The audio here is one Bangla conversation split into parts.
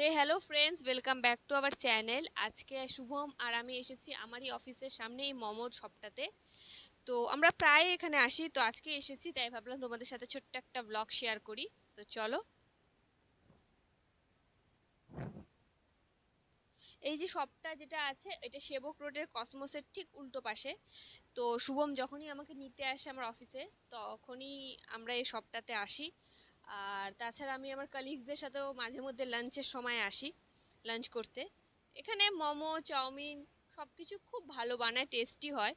Hey hello friends welcome back to our channel আজকে শুভম আর আমি এসেছি আমারই অফিসের সামনে এই মোমোর শপটাতে। তো আমরা প্রায় এখানে আসি, তো আজকে এসেছি, তাই ভাবলাম তোমাদের সাথে ছোট্ট একটা ব্লগ শেয়ার করি। তো চলো। এই যে শপটা যেটা আছে, এটা সেবক রোডের কসমোসের ঠিক উল্টো পাশে। তো শুভম যখনই আমাকে নিতে আসে আমার অফিসে তখনই আমরা এই শপটাতে আসি। আর তাছাড়া আমি আমার কালিগসদের সাথেও মাঝে মধ্যে লাঞ্চের সময় আসি লাঞ্চ করতে। এখানে মোমো, চাউমিন সব কিছু খুব ভালো বানায় টেস্টি হয়।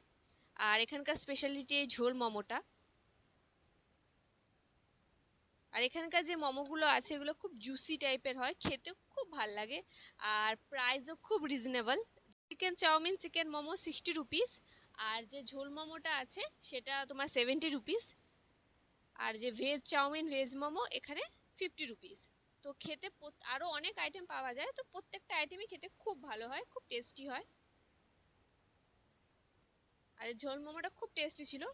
আর এখানকার স্পেশালিটি ঝোল মোমোটা। আর এখানকার যে মোমোগুলো আছে, এগুলো খুব জুসি টাইপের হয় খেতে খুব ভালো লাগে। আর প্রাইসও খুব reasonable chicken chow mein chicken momo sixty rupees আর যে ঝোল মোমোটা আছে, সেটা তোমার সেভেন্টি রুপিস আর যে ভেজ চাউমিন ভেজ মোমো, এখানে ফিফটি রুপিস তো খেতে আরও অনেক আইটেম পাওয়া যায়, তো প্রত্যেকটা আইটেমই খেতে খুব ভালো হয়, খুব টেস্টি হয়। আর ঝোল মোমোটা খুব টেস্টি ছিল।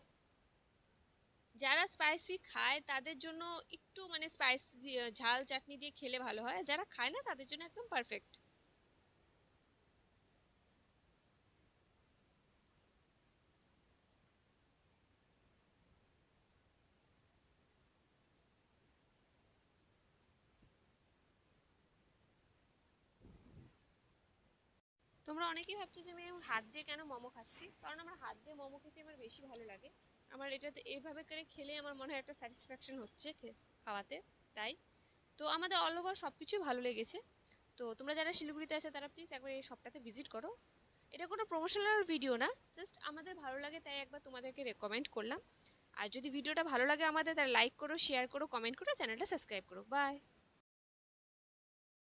যারা স্পাইসি খায়, তাদের জন্য একটু মানে স্পাইসি ঝাল চাটনি দিয়ে খেলে ভালো হয় যারা খায় না, তাদের জন্য একদম পারফেক্ট তোমরা অনেকেই ভাবছ যে আমি হাত দিয়ে কেন মোমো খাচ্ছি? কারণ আমার হাত দিয়ে মোমো খেতে আমার বেশি ভালো লাগে। আমার এটাতে এইভাবে করে খেলে আমার মনে হয় একটা স্যাটিসফ্যাকশন হচ্ছে খাওয়াতে। তাই। তো আমাদের অল ওভার সব কিছুই ভালো লেগেছে। তো তোমরা যারা শিলিগুড়িতে আছে, তারা প্লিজ একবার এই শপটাতে ভিজিট করো। এটা কোনো প্রমোশনাল ভিডিও না জাস্ট আমাদের ভালো লাগে তাই একবার তোমাদেরকে রেকমেন্ড করলাম। আর যদি ভিডিওটা ভালো লাগে আমাদের, তাহলে লাইক করো শেয়ার করো কমেন্ট করো চ্যানেলটা সাবস্ক্রাইব করো। বাই